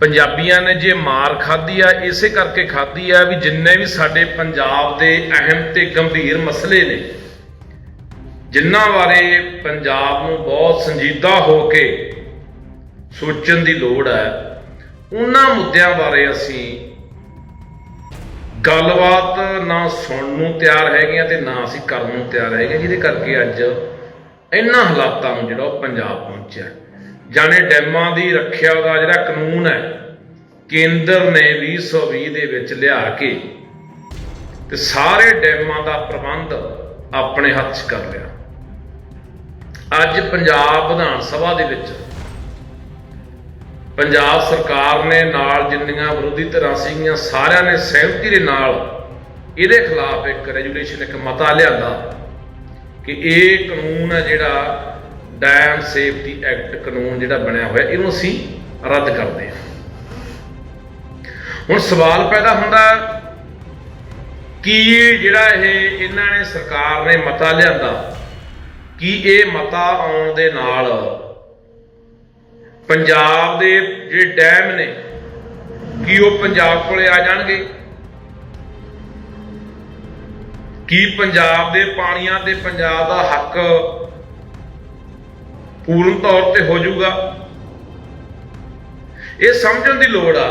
ਪੰਜਾਬੀਆਂ ਨੇ ਜੇ ਮਾਰ ਖਾਧੀ ਆ, ਇਸੇ ਕਰਕੇ ਖਾਧੀ ਆ ਵੀ ਜਿੰਨੇ ਵੀ ਸਾਡੇ ਪੰਜਾਬ ਦੇ ਅਹਿਮ ਤੇ ਗੰਭੀਰ ਮਸਲੇ ਨੇ, ਜਿਨ੍ਹਾਂ ਬਾਰੇ ਪੰਜਾਬ ਨੂੰ ਬਹੁਤ ਸੰਜੀਦਾ ਹੋ ਕੇ ਸੋਚਣ ਦੀ ਲੋੜ ਹੈ, ਉਹਨਾਂ ਮੁੱਦਿਆਂ ਬਾਰੇ ਅਸੀਂ ਗੱਲਬਾਤ ਨਾ ਸੁਣਨ ਨੂੰ ਤਿਆਰ ਹੈਗੇ ਆ ਤੇ ਨਾ ਅਸੀਂ ਕਰਨ ਨੂੰ ਤਿਆਰ ਹੈਗੇ ਜਿਹਦੇ ਕਰਕੇ ਅੱਜ ਇਹਨਾਂ ਹਾਲਾਤਾਂ ਨੂੰ ਜਿਹੜਾ ਉਹ ਪੰਜਾਬ ਪਹੁੰਚਿਆ। ਜਾਣੇ ਡੈਮਾਂ ਦੀ ਰੱਖਿਆ ਦਾ ਜਿਹੜਾ ਕਾਨੂੰਨ ਹੈ, ਕੇਂਦਰ ਨੇ 2020 ਦੇ ਵਿੱਚ ਲਿਆ ਕੇ ਤੇ ਸਾਰੇ ਡੈਮਾਂ ਦਾ ਪ੍ਰਬੰਧ ਆਪਣੇ ਹੱਥ 'ਚ ਕਰ ਲਿਆ। ਅੱਜ ਪੰਜਾਬ ਵਿਧਾਨ ਸਭਾ ਦੇ ਵਿੱਚ ਪੰਜਾਬ ਸਰਕਾਰ ਨੇ ਨਾਲ ਜਿੰਨੀਆਂ ਵਿਰੋਧੀ ਧਿਰਾਂ ਸੀਗੀਆਂ, ਸਾਰਿਆਂ ਨੇ ਸਹਿਮਤੀ ਦੇ ਨਾਲ ਇਹਦੇ ਖਿਲਾਫ ਇੱਕ ਰੈਜੂਲੇਸ਼ਨ ਇੱਕ ਮਤਾ ਲਿਆਂਦਾ ਕਿ ਇਹ ਕਾਨੂੰਨ ਹੈ ਜਿਹੜਾ ਡੈਮ ਸੇਫਟੀ ਐਕਟ ਕਾਨੂੰਨ ਜਿਹੜਾ ਬਣਿਆ ਹੋਇਆ, ਇਹਨੂੰ ਅਸੀਂ ਰੱਦ ਕਰਦੇ ਹਾਂ। ਹੁਣ ਸਵਾਲ ਪੈਦਾ ਹੁੰਦਾ, ਕਿ ਜਿਹੜਾ ਇਹ ਇਹਨਾਂ ਨੇ ਸਰਕਾਰ ਨੇ ਮਤਾ ਲਿਆਂਦਾ, ਕਿ ਇਹ ਮਤਾ ਆਉਣ ਦੇ ਨਾਲ ਪੰਜਾਬ ਦੇ ਜਿਹੜੇ ਡੈਮ ਨੇ, ਕੀ ਉਹ ਪੰਜਾਬ ਕੋਲੇ ਆ ਜਾਣਗੇ? ਕੀ ਪੰਜਾਬ ਦੇ ਪਾਣੀਆਂ ਤੇ ਪੰਜਾਬ ਦਾ ਹੱਕ ਪੂਰਨ ਤੌਰ ਤੇ ਹੋ ਜਾਊਗਾ। ਇਹ ਸਮਝਣ ਦੀ ਲੋੜ ਆ,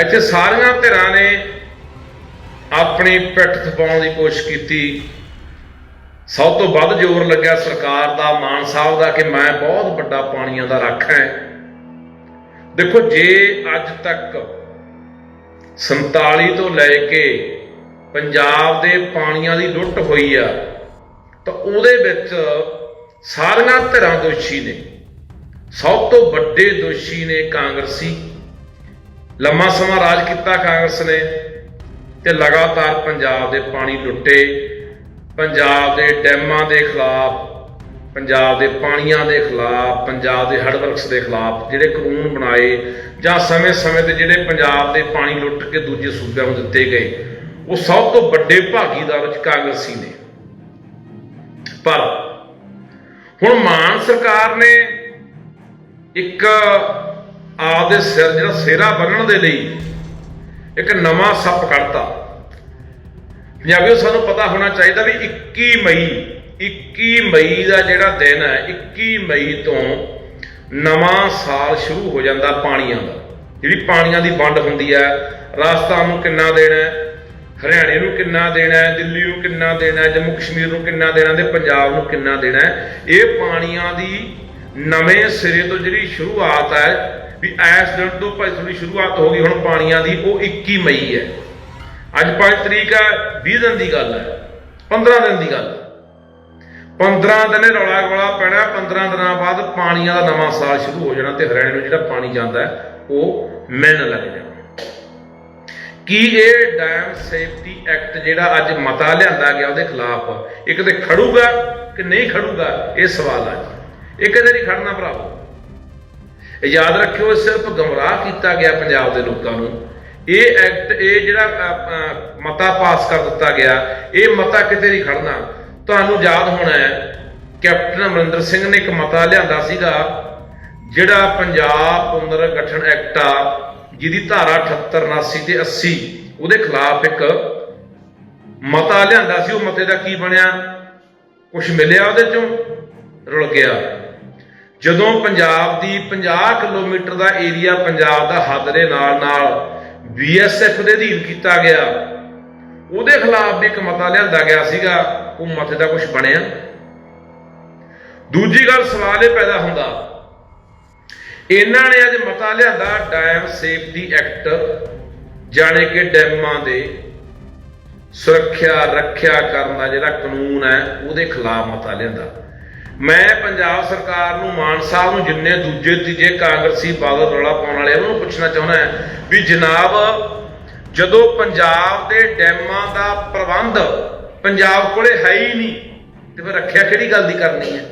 ਇੱਥੇ ਸਾਰੀਆਂ ਧਿਰਾਂ ਨੇ ਆਪਣੀ ਪਿੱਠ ਥਪਾਉਣ ਦੀ ਕੋਸ਼ਿਸ਼ ਕੀਤੀ। ਸਭ ਤੋਂ ਵੱਧ ਜ਼ੋਰ ਲੱਗਿਆ ਸਰਕਾਰ ਦਾ, ਮਾਨ ਸਾਹਿਬ ਦਾ, ਕਿ ਮੈਂ ਬਹੁਤ ਵੱਡਾ ਪਾਣੀਆਂ ਦਾ ਰੱਖ ਹੈ। ਦੇਖੋ, ਜੇ ਅੱਜ ਤੱਕ 47 ਤੋਂ ਲੈ ਕੇ ਪੰਜਾਬ ਦੇ ਪਾਣੀਆਂ ਦੀ ਲੁੱਟ ਹੋਈ ਆ, ਤਾਂ ਉਹਦੇ ਵਿੱਚ ਸਾਰੀਆਂ ਧਿਰਾਂ ਦੋਸ਼ੀ ਨੇ। ਸਭ ਤੋਂ ਵੱਡੇ ਦੋਸ਼ੀ ਨੇ ਕਾਂਗਰਸੀ। ਲੰਮਾ ਸਮਾਂ ਰਾਜ ਕੀਤਾ ਕਾਂਗਰਸ ਨੇ ਤੇ ਲਗਾਤਾਰ ਪੰਜਾਬ ਦੇ ਪਾਣੀ ਲੁੱਟੇ। ਪੰਜਾਬ ਦੇ ਡੈਮਾਂ ਦੇ ਖਿਲਾਫ, ਪੰਜਾਬ ਦੇ ਪਾਣੀਆਂ ਦੇ ਖਿਲਾਫ, ਪੰਜਾਬ ਦੇ ਹੜਵਰਕਸ ਦੇ ਖਿਲਾਫ ਜਿਹੜੇ ਕਾਨੂੰਨ ਬਣਾਏ ਜਾਂ ਸਮੇਂ-ਸਮੇਂ ਤੇ ਜਿਹੜੇ ਪੰਜਾਬ ਦੇ ਪਾਣੀ ਲੁੱਟ ਕੇ ਦੂਜੇ ਸੂਬਿਆਂ ਨੂੰ ਦਿੱਤੇ ਗਏ, ਉਹ ਸਭ ਤੋਂ ਵੱਡੇ ਭਾਗੀਦਾਰ ਵਿੱਚ ਕਾਂਗਰਸੀ ਨੇ। ਪਰ ਹੁਣ ਮਾਨ ਸਰਕਾਰ ਨੇ ਇੱਕ ਆਪਦੇ ਸਿਰ ਜਿਹੜਾ ਸਿਹਰਾ ਬੰਨਣ ਦੇ ਲਈ ਇੱਕ ਨਵਾਂ ਸੱਪ ਕੱਢਤਾ। ਪੰਜਾਬੀਓ, ਸਾਨੂੰ ਪਤਾ ਹੋਣਾ ਚਾਹੀਦਾ ਵੀ 21 ਮਈ 21 ਮਈ ਦਾ ਜਿਹੜਾ ਦਿਨ ਹੈ 21 ਮਈ ਤੋਂ ਨਵਾਂ ਸਾਲ ਸ਼ੁਰੂ ਹੋ ਜਾਂਦਾ ਪਾਣੀਆਂ ਦਾ। ਜਿਹੜੀ ਪਾਣੀਆਂ ਦੀ ਵੰਡ ਹੁੰਦੀ ਹੈ, ਰਾਜਸਥਾਨ ਨੂੰ ਕਿੰਨਾ ਦੇਣਾ ਹਰਿਆਣੇ ਨੂੰ ਕਿੰਨਾ ਦੇਣਾ ਹੈ, ਦਿੱਲੀ ਨੂੰ ਕਿੰਨਾ ਦੇਣਾ ਹੈ, ਜੰਮੂ ਕਸ਼ਮੀਰ ਨੂੰ ਕਿੰਨਾ ਦੇਣਾ ਤੇ ਪੰਜਾਬ ਨੂੰ ਕਿੰਨਾ ਦੇਣਾ ਹੈ, ਇਹ ਪਾਣੀਆਂ ਦੀ ਨਵੇਂ ਸਿਰੇ ਤੋਂ ਜਿਹੜੀ ਸ਼ੁਰੂਆਤ ਹੈ, ਵੀ ਐਸ ਦਿਨ ਤੋਂ ਭਾਈ ਥੋੜੀ ਸ਼ੁਰੂਆਤ ਹੋ ਗਈ, ਹੁਣ ਪਾਣੀਆਂ ਦੀ ਉਹ 21 ਮਈ ਹੈ। ਅੱਜ 5 ਤਰੀਕ ਹੈ 20 ਦਿਨ ਦੀ ਗੱਲ ਹੈ 15 ਦਿਨ ਦੀ ਗੱਲ ਹੈ। 15 ਦਿਨ ਇਹ ਰੌਲਾ ਗੋਲਾ ਪੈਣਾ 15 ਦਿਨਾਂ ਬਾਅਦ ਪਾਣੀਆਂ ਦਾ ਨਵਾਂ ਸਾਲ ਸ਼ੁਰੂ ਹੋ ਜਾਣਾ ਤੇ ਹਰਿਆਣੇ ਨੂੰ ਜਿਹੜਾ ਪਾਣੀ ਜਾਂਦਾ ਉਹ ਮਿਲਣ ਲੱਗ ਜਾਣਾ। ਕੀ ਇਹ ਡੈਮ ਸੇਫਟੀ ਐਕਟ ਜਿਹੜਾ ਅੱਜ ਮਤਾ ਲਿਆਂਦਾ ਗਿਆ ਉਹਦੇ ਖਿਲਾਫ? ਇਹ ਕਿਤੇ ਖੜੂਗਾ ਕਿ ਨਹੀਂ ਖੜੂਗਾ? ਇਹ ਸਵਾਲ ਆ ਜੀ। ਇਹ ਕਦੇ ਨਹੀਂ ਖੜਨਾ ਭਰਾਵੋ। ਇਹ ਯਾਦ ਰੱਖਿਓ ਸਿਰਫ ਗਮਰਾਹ ਕੀਤਾ ਗਿਆ ਪੰਜਾਬ ਦੇ ਲੋਕਾਂ ਨੂੰ। ਇਹ ਐਕਟ ਇਹ ਜਿਹੜਾ ਮਤਾ ਪਾਸ ਕਰ ਦਿੱਤਾ ਗਿਆ, ਇਹ ਮਤਾ ਕਿਤੇ ਨਹੀਂ ਖੜਨਾ। ਤੁਹਾਨੂੰ ਯਾਦ ਹੋਣਾ ਹੈ, ਕੈਪਟਨ ਅਮਰਿੰਦਰ ਸਿੰਘ ਨੇ ਇੱਕ ਮਤਾ ਲਿਆਂਦਾ ਸੀਗਾ, ਜਿਹੜਾ ਪੰਜਾਬ ਪੁਨਰ ਗਠਨ ਐਕਟ ਆ ਜਿਹਦੀ ਧਾਰਾ 78 79 ਤੇ 80 ਉਹਦੇ ਖਿਲਾਫ ਇੱਕ ਮਤਾ ਲਿਆਂਦਾ ਸੀ, ਉਹ ਮਤੇ ਦਾ ਕੀ ਬਣਿਆ? ਕੁਝ ਮਿਲਿਆ ਉਹਦੇ ਚੋਂ? ਰੁਲ ਗਿਆ। ਜਦੋਂ ਪੰਜਾਬ ਦੀ 50 ਕਿਲੋਮੀਟਰ ਦਾ ਏਰੀਆ ਪੰਜਾਬ ਦਾ ਹੱਦ ਦੇ ਨਾਲ ਨਾਲ ਬੀਐਸਐਫ ਦੇ ਅਧੀਨ ਕੀਤਾ ਗਿਆ, ਉਹਦੇ ਖਿਲਾਫ ਵੀ ਇੱਕ ਮਤਾ ਲਿਆਂਦਾ ਗਿਆ ਸੀਗਾ, ਉਹ ਮਤੇ ਦਾ ਕੁਝ ਬਣਿਆ। ਦੂਜੀ ਗੱਲ ਸਵਾਲ ਇਹ ਪੈਦਾ ਹੁੰਦਾ ਇਹਨਾਂ ਨੇ ਅੱਜ ਮਤਾ ਲਿਆਂਦਾ ਡੈਮ ਸੇਫਟੀ ਐਕਟ, ਜਾਣੇ ਕਿ ਡੈਮਾਂ ਦੇ ਸੁਰੱਖਿਆ, ਰੱਖਿਆ ਕਰਨ ਦਾ ਜਿਹੜਾ ਕਾਨੂੰਨ ਹੈ, ਉਹਦੇ ਖਿਲਾਫ ਮਤਾ ਲਿਆਂਦਾ। ਮੈਂ ਪੰਜਾਬ ਸਰਕਾਰ ਨੂੰ, ਮਾਨ ਸਾਹਿਬ ਨੂੰ, ਜਿੰਨੇ ਦੂਜੇ ਤੀਜੇ ਕਾਂਗਰਸੀ ਬਾਦਲ ਰੌਲਾ ਪਾਉਣ ਵਾਲੇ ਉਹਨਾਂ ਨੂੰ ਪੁੱਛਣਾ ਚਾਹੁੰਦਾ ਵੀ ਜਨਾਬ, ਜਦੋਂ ਪੰਜਾਬ ਦੇ ਡੈਮਾਂ ਦਾ ਪ੍ਰਬੰਧ ਪੰਜਾਬ ਕੋਲੇ ਹੈ ਹੀ ਨਹੀਂ, ਤੇ ਫਿਰ ਰੱਖਿਆ ਕਿਹੜੀ ਗੱਲ ਦੀ ਕਰਨੀ ਹੈ?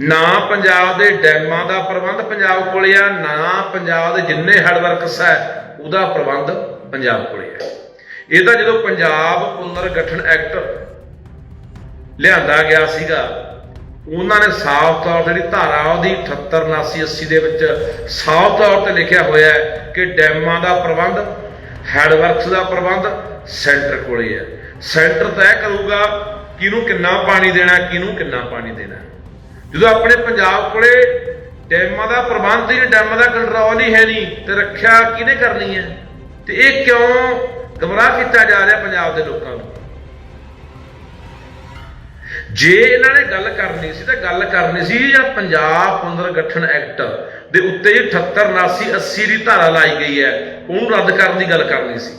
ਨਾ ਪੰਜਾਬ ਦੇ ਡੈਮਾਂ ਦਾ ਪ੍ਰਬੰਧ ਪੰਜਾਬ ਕੋਲੇ ਆ, ਨਾ ਪੰਜਾਬ ਦੇ ਜਿੰਨੇ ਹੈਡਵਰਕਸ ਹੈ, ਉਹਦਾ ਪ੍ਰਬੰਧ ਪੰਜਾਬ ਕੋਲੇ ਆ ਇਹ ਤਾਂ ਜਦੋਂ ਪੰਜਾਬ ਪੁਨਰ ਗਠਨ ਐਕਟ ਲਿਆਂਦਾ ਗਿਆ ਸੀਗਾ, ਉਹਨਾਂ ਨੇ ਸਾਫ਼ ਤੌਰ ਤੇ ਜਿਹੜੀ ਧਾਰਾ ਉਹਦੀ 78 79 80 ਦੇ ਵਿੱਚ ਸਾਫ਼ ਤੌਰ ਤੇ ਲਿਖਿਆ ਹੋਇਆ ਹੈ ਕਿ ਡੈਮਾਂ ਦਾ ਪ੍ਰਬੰਧ, ਹੈਡਵਰਕਸ ਦਾ ਪ੍ਰਬੰਧ ਸੈਂਟਰ ਕੋਲੇ ਹੈ। ਸੈਂਟਰ ਤੈਅ ਕਰੂਗਾ ਕਿਹਨੂੰ ਕਿੰਨਾ ਪਾਣੀ ਦੇਣਾ, ਕਿਹਨੂੰ ਕਿੰਨਾ ਪਾਣੀ ਦੇਣਾ। ਜਦੋਂ ਆਪਣੇ ਪੰਜਾਬ ਕੋਲੇ ਡੈਮਾਂ ਦਾ ਪ੍ਰਬੰਧ ਹੀ ਡੈਮਾਂ ਦਾ ਕੰਟਰੋਲ ਹੀ ਹੈ ਨਹੀਂ, ਤੇ ਰੱਖਿਆ ਕਿਹਨੇ ਕਰਨੀ ਹੈ? ਤੇ ਇਹ ਕਿਉਂ ਗਮਰਾਹ ਕੀਤਾ ਜਾ ਰਿਹਾ ਪੰਜਾਬ ਦੇ ਲੋਕਾਂ ਨੂੰ? ਜੇ ਇਹਨਾਂ ਨੇ ਗੱਲ ਕਰਨੀ ਸੀ, ਤਾਂ ਗੱਲ ਕਰਨੀ ਸੀ ਜਾਂ ਪੰਜਾਬ ਪੁਨਰਗਠਨ ਐਕਟ ਦੇ ਉੱਤੇ ਹੀ 78 79 80 ਦੀ ਧਾਰਾ ਲਾਈ ਗਈ ਹੈ, ਉਹਨੂੰ ਰੱਦ ਕਰਨ ਦੀ ਗੱਲ ਕਰਨੀ ਸੀ।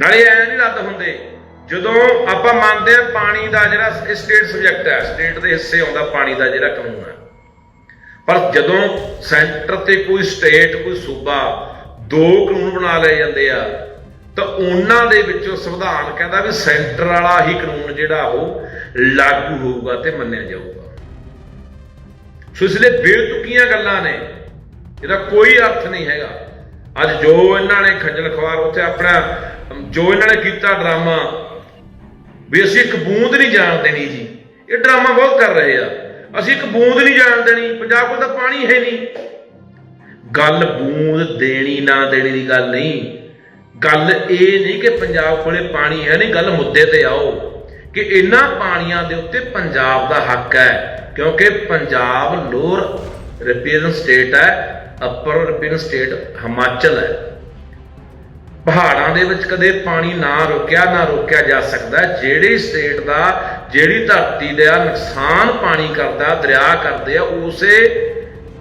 ਨਾਲੇ ਐ ਨਹੀਂ ਰੱਦ ਹੁੰਦੇ ਜਦੋਂ ਆਪਾਂ ਮੰਨਦੇ ਆ ਪਾਣੀ ਦਾ ਜਿਹੜਾ ਸਟੇਟ ਸਬਜੈਕਟ ਹੈ ਸਟੇਟ ਦੇ ਹਿੱਸੇ ਆਉਂਦਾ ਪਾਣੀ ਦਾ ਜਿਹੜਾ ਕਾਨੂੰਨ ਹੈ। ਪਰ ਜਦੋਂ ਸੈਂਟਰ ਤੇ ਕੋਈ ਸਟੇਟ ਕੋਈ ਸੂਬਾ ਦੋ ਕਾਨੂੰਨ ਬਣਾ ਲਏ ਜਾਂਦੇ ਆ, ਤਾਂ ਉਹਨਾਂ ਦੇ ਵਿੱਚੋਂ ਸੰਵਿਧਾਨ ਕਹਿੰਦਾ ਵੀ ਸੈਂਟਰ ਵਾਲਾ ਹੀ ਕਾਨੂੰਨ ਜਿਹੜਾ ਉਹ ਲਾਗੂ ਹੋਊਗਾ ਤੇ ਮੰਨਿਆ ਜਾਊਗਾ। ਸੋ ਇਸ ਲਈ ਬੇਤੁਕੀਆਂ ਗੱਲਾਂ ਨੇ। ਇਹਦਾ ਕੋਈ ਅਰਥ ਨਹੀਂ ਹੈਗਾ। ਅੱਜ ਜੋ ਇਹਨਾਂ ਨੇ ਖੱਜਲ ਖਵਾਰ, ਉੱਥੇ ਆਪਣਾ, ਜੋ ਇਹਨਾਂ ਨੇ ਕੀਤਾ ਡਰਾਮਾ ਵੀ ਅਸੀਂ ਇੱਕ ਬੂੰਦ ਨਹੀਂ ਜਾਣ ਦੇਣੀ ਜੀ। ਇਹ ਡਰਾਮਾ ਬਹੁਤ ਕਰ ਰਹੇ ਆ। ਅਸੀਂ ਇੱਕ ਬੂੰਦ ਨਹੀਂ ਜਾਣ ਦੇਣੀ। ਪੰਜਾਬ ਕੋਲ ਤਾਂ ਪਾਣੀ ਹੈ ਨਹੀਂ। ਗੱਲ ਬੂੰਦ ਦੇਣੀ ਨਾ ਦੇਣੀ ਦੀ ਗੱਲ ਨਹੀਂ। ਗੱਲ ਇਹ ਨਹੀਂ ਕਿ ਪੰਜਾਬ ਕੋਲੇ ਪਾਣੀ ਹੈ ਨਹੀਂ। ਗੱਲ ਮੁੱਦੇ ਤੇ ਆਓ ਕਿ ਇਹਨਾਂ ਪਾਣੀਆਂ ਦੇ ਉੱਤੇ ਪੰਜਾਬ ਦਾ ਹੱਕ ਹੈ। ਕਿਉਂਕਿ ਪੰਜਾਬ ਲੋਅਰ ਰਿਪੀਰਨ ਸਟੇਟ ਹੈ, ਅਪਰ ਰਿਪੀਰਨ ਸਟੇਟ ਹਿਮਾਚਲ ਹੈ। ਪਹਾੜਾਂ ਦੇ ਵਿੱਚ ਕਦੇ ਪਾਣੀ ਨਾ ਰੁਕਿਆ, ਨਾ ਰੋਕਿਆ ਜਾ ਸਕਦਾ। ਜਿਹੜੀ ਸਟੇਟ ਦਾ, ਜਿਹੜੀ ਧਰਤੀ ਦਾ ਨੁਕਸਾਨ ਪਾਣੀ ਕਰਦਾ, ਦਰਿਆ ਕਰਦੇ ਆ, ਉਸੇ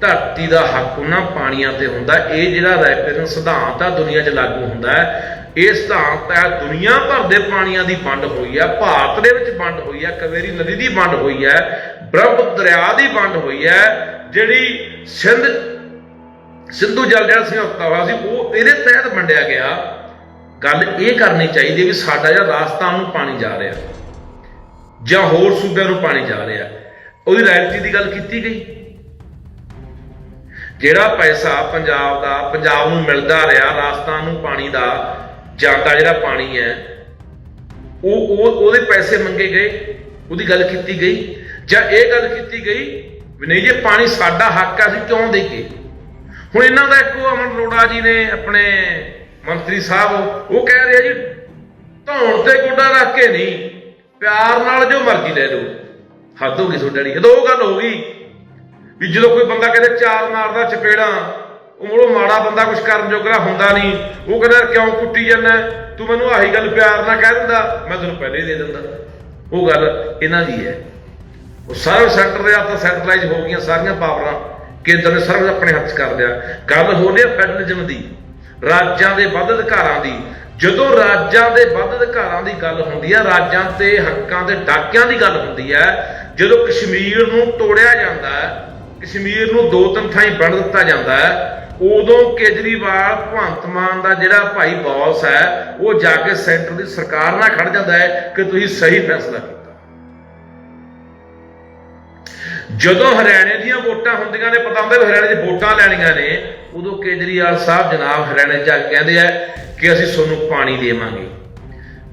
ਧਰਤੀ ਦਾ ਹੱਕ ਉਹਨਾਂ ਪਾਣੀਆਂ ਤੇ ਹੁੰਦਾ। ਇਹ ਜਿਹੜਾ ਰੈਪਰਨ ਸਿਧਾਂਤ ਆ ਦੁਨੀਆ 'ਚ ਲਾਗੂ ਹੁੰਦਾ ਹੈ, ਇਹ ਸਿਧਾਂਤ ਹੈ, ਦੁਨੀਆ ਭਰ ਦੇ ਪਾਣੀਆਂ ਦੀ ਵੰਡ ਹੋਈ ਹੈ, ਭਾਰਤ ਦੇ ਵਿੱਚ ਵੰਡ ਹੋਈ ਹੈ ਕਵੇਰੀ ਨਦੀ ਦੀ ਵੰਡ ਹੋਈ ਹੈ, ਬ੍ਰਹਮ ਦਰਿਆ ਦੀ ਵੰਡ ਹੋਈ ਹੈ, ਜਿਹੜੀ ਸਿੰਧ, ਸਿੰਧੂ ਜਲ ਜਿਹੜਾ ਸਮਝੌਤਾ ਹੋਇਆ ਸੀ, ਉਹ ਇਹਦੇ ਤਹਿਤ ਵੰਡਿਆ ਗਿਆ। ਗੱਲ ਇਹ ਕਰਨੀ ਚਾਹੀਦੀ ਵੀ ਸਾਡਾ ਜਿਹੜਾ ਰਾਜਸਥਾਨ ਨੂੰ ਪਾਣੀ ਜਾ ਰਿਹਾ ਜਾਂ ਹੋਰ ਸੂਬਿਆਂ ਨੂੰ ਪਾਣੀ ਜਾ ਰਿਹਾ ਉਹਦੀ ਰਾਇਲਟੀ ਦੀ ਗੱਲ ਕੀਤੀ ਗਈ। ਜਿਹੜਾ ਪੈਸਾ ਪੰਜਾਬ ਦਾ, ਪੰਜਾਬ ਨੂੰ ਮਿਲਦਾ ਰਿਹਾ ਰਾਜਸਥਾਨ ਨੂੰ ਪਾਣੀ ਦਾ, ਜਾਂਦਾ ਜਿਹੜਾ ਪਾਣੀ ਹੈ, ਉਹ ਉਹ, ਉਹਦੇ ਪੈਸੇ ਮੰਗੇ ਗਏ, ਉਹਦੀ ਗੱਲ ਕੀਤੀ ਗਈ। ਜਾਂ ਇਹ ਗੱਲ ਕੀਤੀ ਗਈ ਵੀ ਨਹੀਂ ਜੇ, ਪਾਣੀ ਸਾਡਾ ਹੱਕ ਆ ਅਸੀਂ ਕਿਉਂ ਦੇਈਏ? ਹੁਣ ਇਹਨਾਂ ਦਾ ਇੱਕੋ ਅਮਨ ਅਰੋੜਾ ਜੀ ਨੇ ਆਪਣੇ ਮੰਤਰੀ ਸਾਹਿਬ, ਉਹ ਕਹਿ ਰਿਹਾ ਜੀ, ਧੌਣ ਤੇ ਗੋਡਾ ਰੱਖ ਕੇ ਨਹੀਂ, ਪਿਆਰ ਨਾਲ ਜੋ ਮਰਜ਼ੀ ਲੈ ਲਓ। ਹੱਦ ਹੋ ਗਈ ਤੁਹਾਡੇ ਵਾਲੀ। ਜਦੋਂ ਉਹ ਗੱਲ ਹੋ ਗਈ ਵੀ ਜਦੋਂ ਕੋਈ ਬੰਦਾ ਕਹਿੰਦੇ ਚਾਰ ਮਾਰਦਾ, ਚਪੇੜਾਂ, ਉਹ ਮੋੜੋ ਮਾੜਾ ਬੰਦਾ ਕੁਝ ਕਰਨ ਜੋਗਰਾ ਹੁੰਦਾ ਨਹੀਂ। ਉਹ ਕਹਿੰਦਾ, ਕਿਉਂ ਕੁੱਟੀ ਜਾਂਦਾ? ਤੂੰ ਮੈਨੂੰ ਆਹੀ ਗੱਲ ਪਿਆਰ ਨਾਲ ਕਹਿ ਦਿੰਦਾ, ਮੈਂ ਤੈਨੂੰ ਪਹਿਲੇ ਦੇ ਦਿੰਦਾ। ਉਹ ਗੱਲ ਇਹਨਾਂ ਦੀ ਹੈ। ਉਹ ਸਰਵ ਸੈਂਟਰ ਦੇ ਹੱਥ ਸੈਂਟਰਲਾਈਜ਼ ਹੋ ਗਈਆਂ ਸਾਰੀਆਂ ਪਾਵਰਾਂ, ਕੇਂਦਰ ਨੇ ਸਰਵ ਆਪਣੇ ਹੱਥ 'ਚ ਕਰ ਲਿਆ। ਗੱਲ ਹੋ ਰਹੀ ਹੈ ਫੈਡਰਲਿਜ਼ਮ ਦੀ। ਰਾਜਾਂ ਦੇ ਵੱਧ ਅਧਿਕਾਰਾਂ ਦੀ। ਜਦੋਂ ਰਾਜਾਂ ਦੇ ਵੱਧ ਅਧਿਕਾਰਾਂ ਦੀ ਗੱਲ ਹੁੰਦੀ ਹੈ ਰਾਜਾਂ ਤੇ ਹੱਕਾਂ ਦੇ ਡਾਕਿਆਂ ਦੀ ਗੱਲ ਹੁੰਦੀ ਹੈ ਜਦੋਂ ਕਸ਼ਮੀਰ ਨੂੰ ਤੋੜਿਆ ਜਾਂਦਾ ਹੈ, ਕਸ਼ਮੀਰ ਨੂੰ ਦੋ ਤਿੰਨ ਥਾਈਂ ਵੰਡ ਦਿੱਤਾ ਜਾਂਦਾ ਹੈ, ਉਦੋਂ ਕੇਜਰੀਵਾਲ, ਭਗਵੰਤ ਮਾਨ ਦਾ ਜਿਹੜਾ ਭਾਈ ਬੌਸ ਹੈ, ਉਹ ਜਾ ਕੇ ਸੈਂਟਰ ਦੀ ਸਰਕਾਰ ਨਾਲ ਖੜ ਜਾਂਦਾ ਹੈ ਕਿ ਤੁਸੀਂ ਸਹੀ ਫੈਸਲਾ ਕੀਤਾ। ਜਦੋਂ ਹਰਿਆਣੇ ਦੀਆਂ ਵੋਟਾਂ ਹੁੰਦੀਆਂ ਨੇ, ਪਤਾ ਹੁੰਦਾ ਵੀ ਹਰਿਆਣੇ 'ਚ ਵੋਟਾਂ ਲੈਣੀਆਂ ਨੇ ਉਦੋਂ ਕੇਜਰੀਵਾਲ ਸਾਹਿਬ ਜਨਾਬ ਹਰਿਆਣੇ ਜਾ ਕੇ ਕਹਿੰਦੇ ਆ ਕਿ ਅਸੀਂ ਤੁਹਾਨੂੰ ਪਾਣੀ ਦੇਵਾਂਗੇ।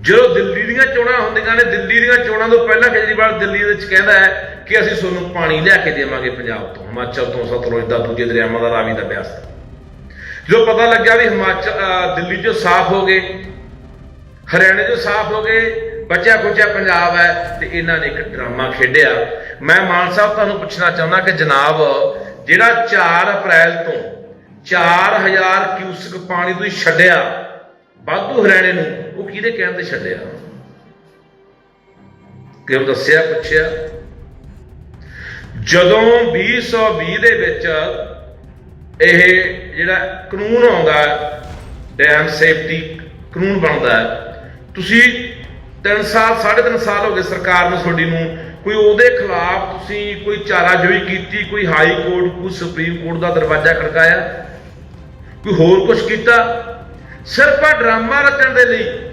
ਜਦੋਂ ਦਿੱਲੀ ਦੀਆਂ ਚੋਣਾਂ ਹੁੰਦੀਆਂ ਨੇ, ਦਿੱਲੀ ਦੀਆਂ ਚੋਣਾਂ ਤੋਂ ਪਹਿਲਾਂ ਕੇਜਰੀਵਾਲ ਦਿੱਲੀ ਦੇ ਵਿੱਚ ਕਹਿੰਦਾ ਹੈ ਕਿ ਅਸੀਂ ਤੁਹਾਨੂੰ ਪਾਣੀ ਲਿਆ ਕੇ ਦੇਵਾਂਗੇ ਪੰਜਾਬ ਤੋਂ, ਹਿਮਾਚਲ ਤੋਂ, ਸਤਲੁਜ ਦਾ, ਦੂਜੇ ਦਰਿਆਵਾਂ ਦਾ, ਰਾਵੀ ਦਾ, ਬਿਆਸ ਦਾ। ਜਦੋਂ ਪਤਾ ਲੱਗਿਆ ਵੀ ਹਿਮਾਚਲ ਦਿੱਲੀ 'ਚੋਂ ਸਾਫ਼ ਹੋ ਗਏ, ਹਰਿਆਣੇ 'ਚੋਂ ਸਾਫ਼ ਹੋ ਗਏ, ਬਚਿਆ ਖੁਚਿਆ ਪੰਜਾਬ ਹੈ, ਤੇ ਇਹਨਾਂ ਨੇ ਇੱਕ ਡਰਾਮਾ ਖੇਡਿਆ। ਮੈਂ ਮਾਨ ਸਾਹਿਬ ਤੁਹਾਨੂੰ ਪੁੱਛਣਾ ਚਾਹੁੰਦਾ ਕਿ ਜਨਾਬ, ਜਿਹੜਾ 4 ਅਪ੍ਰੈਲ ਤੋਂ 4000 ਕਿਊਸਕ ਪਾਣੀ ਤੁਸੀਂ ਛੱਡਿਆ, ਵਾਧੂ ਹਰਿਆਣੇ ਨੂੰ, ਉਹ ਕਿਹਦੇ ਕਹਿਣ ਤੇ ਛੱਡਿਆ? ਕਿਉਂ ਦੱਸਿਆ, ਪੁੱਛਿਆ? ਜਦੋਂ 2020 ਦੇ ਵਿੱਚ ਇਹ ਜਿਹੜਾ ਕਾਨੂੰਨ ਆਉਂਦਾ ਡੈਮ ਸੇਫਟੀ ਕਾਨੂੰਨ ਬਣਦਾ ਤੁਸੀਂ 3 ਸਾਲ 3.5 ਸਾਲ ਹੋ ਗਏ ਸਰਕਾਰ ਨੂੰ ਤੁਹਾਡੀ ਨੂੰ, ਕੋਈ ਉਹਦੇ ਖਿਲਾਫ ਤੁਸੀਂ ਕੋਈ ਚਾਰਾਜੋਈ ਕੀਤੀ, ਕੋਈ ਹਾਈ ਕੋਰਟ, ਕੋਈ ਸੁਪਰੀਮ ਕੋਰਟ ਦਾ ਦਰਵਾਜ਼ਾ ਖੜਕਾਇਆ? ਕੋਈ ਹੋਰ ਕੁਝ ਕੀਤਾ। ਸਿਰਫ ਆ ਡਰਾਮਾ ਰਚਣ ਦੇ ਲਈ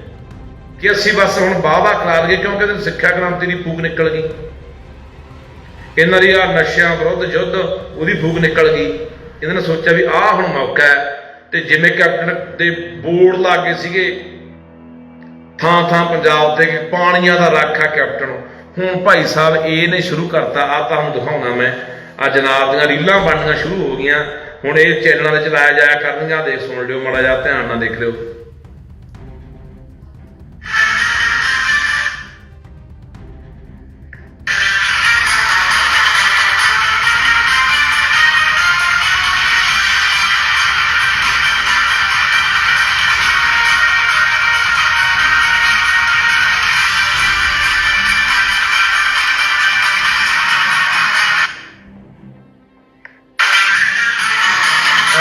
ਕਿ ਅਸੀਂ ਬਸ ਹੁਣ ਵਾਅਦਾ ਕਰਾ ਲਈਏ, ਕਿਉਂਕਿ ਇਹਦੇ ਸਿੱਖਿਆ ਕ੍ਰਾਂਤੀ ਦੀ ਫੂਕ ਨਿਕਲ ਗਈ। ਇਹਨਾਂ ਦੀ ਆ ਨਸ਼ਿਆਂ ਵਿਰੁੱਧ ਯੁੱਧ, ਉਹਦੀ ਫੂਕ ਨਿਕਲ ਗਈ। ਇਹਨਾਂ ਨੇ ਸੋਚਿਆ ਵੀ ਆਹ ਹੁਣ ਮੌਕਾ ਹੈ। ਤੇ ਜਿਵੇਂ ਕੈਪਟਨ ਦੇ ਬੋਰਡ ਲਾ ਕੇ ਸੀਗੇ, ਥਾਂ ਥਾਂ ਪੰਜਾਬ ਤੇ ਕਿ ਪਾਣੀਆਂ ਦਾ ਰਾਖਾ ਕੈਪਟਨ। ਹੁਣ ਭਾਈ ਸਾਹਿਬ, ਇਹ ਨੇ ਸ਼ੁਰੂ ਕਰਤਾ। ਆ ਤੁਹਾਨੂੰ ਦਿਖਾਉਣਾ ਮੈਂ। ਆ ਜਨਾਬ ਦੀਆਂ ਰੀਲਾਂ ਬਣਨੀਆਂ ਸ਼ੁਰੂ ਹੋ ਗਈਆਂ। ਹੁਣ ਇਹ ਚੈਨਲਾਂ ਤੇ ਚਲਾਇਆ ਜਾਇਆ ਕਰਨਗੀਆਂ, ਦੇਖ ਸੁਣ ਲਿਓ, ਮਾੜਾ ਜਿਹਾ ਧਿਆਨ ਨਾਲ ਦੇਖ ਲਿਓ।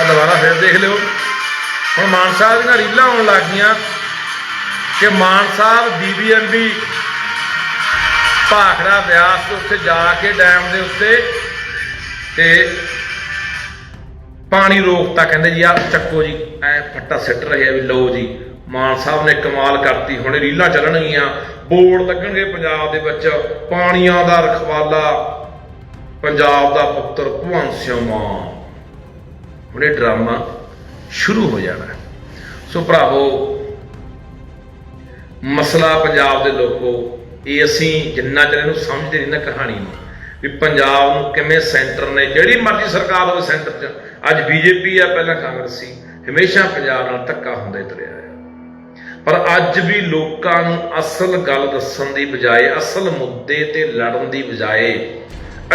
ਆ ਦੁਬਾਰਾ ਫਿਰ ਦੇਖ ਲਿਓ। ਹੁਣ ਮਾਨ ਸਾਹਿਬ ਦੀਆਂ ਰੀਲਾਂ ਆਉਣ ਲੱਗ ਗਈਆਂ ਕਿ ਮਾਨ ਸਾਹਿਬ ਬੀਬੀਐਮਬੀ ਭਾਖੜਾ ਬਿਆਸ ਦੇ ਉੱਤੇ ਜਾ ਕੇ ਡੈਮ ਦੇ ਉੱਤੇ ਤੇ ਪਾਣੀ ਰੋਕਤਾ, ਕਹਿੰਦੇ ਜੀ ਆ ਚੱਕੋ ਜੀ, ਐ ਫੱਟਾ ਸਿੱਟ ਰਹੇ ਆ ਵੀ ਲਓ ਜੀ ਮਾਨ ਸਾਹਿਬ ਨੇ ਕਮਾਲ ਕਰਤੀ, ਹੁਣ ਰੀਲਾਂ ਚੱਲਣਗੀਆਂ, ਬੋਰਡ ਲੱਗਣਗੇ ਪੰਜਾਬ ਦੇ ਵਿੱਚ, ਪਾਣੀਆਂ ਦਾ ਰਖਵਾਲਾ, ਪੰਜਾਬ ਦਾ ਪੁੱਤਰ ਭਗਵੰਤ ਸਿੰਘ ਮਾਨ ਹੁਣ ਡਰਾਮਾ ਸ਼ੁਰੂ ਹੋ ਜਾਣਾ ਸੋ ਭਰਾਵੋ, ਮਸਲਾ ਪੰਜਾਬ ਦੇ ਲੋਕੋ, ਇਹ ਅਸੀਂ ਜਿੰਨਾ ਚਿਰ ਇਹਨੂੰ ਸਮਝਦੇ ਨਹੀਂ ਨਾ ਕਹਾਣੀ ਨੂੰ ਵੀ ਪੰਜਾਬ ਨੂੰ ਕਿਵੇਂ ਸੈਂਟਰ ਨੇ, ਜਿਹੜੀ ਮਰਜ਼ੀ ਸਰਕਾਰ ਹੋਵੇ ਸੈਂਟਰ 'ਚ। ਅੱਜ ਬੀਜੇਪੀ ਆ, ਪਹਿਲਾਂ ਕਾਂਗਰਸੀ ਹਮੇਸ਼ਾ ਪੰਜਾਬ ਨਾਲ ਧੱਕਾ ਹੁੰਦਾ ਹੀ ਤੁਰਿਆ ਆ ਪਰ ਅੱਜ ਵੀ ਲੋਕਾਂ ਨੂੰ ਅਸਲ ਗੱਲ ਦੱਸਣ ਦੀ ਬਜਾਏ, ਅਸਲ ਮੁੱਦੇ ਤੇ ਲੜਨ ਦੀ ਬਜਾਏ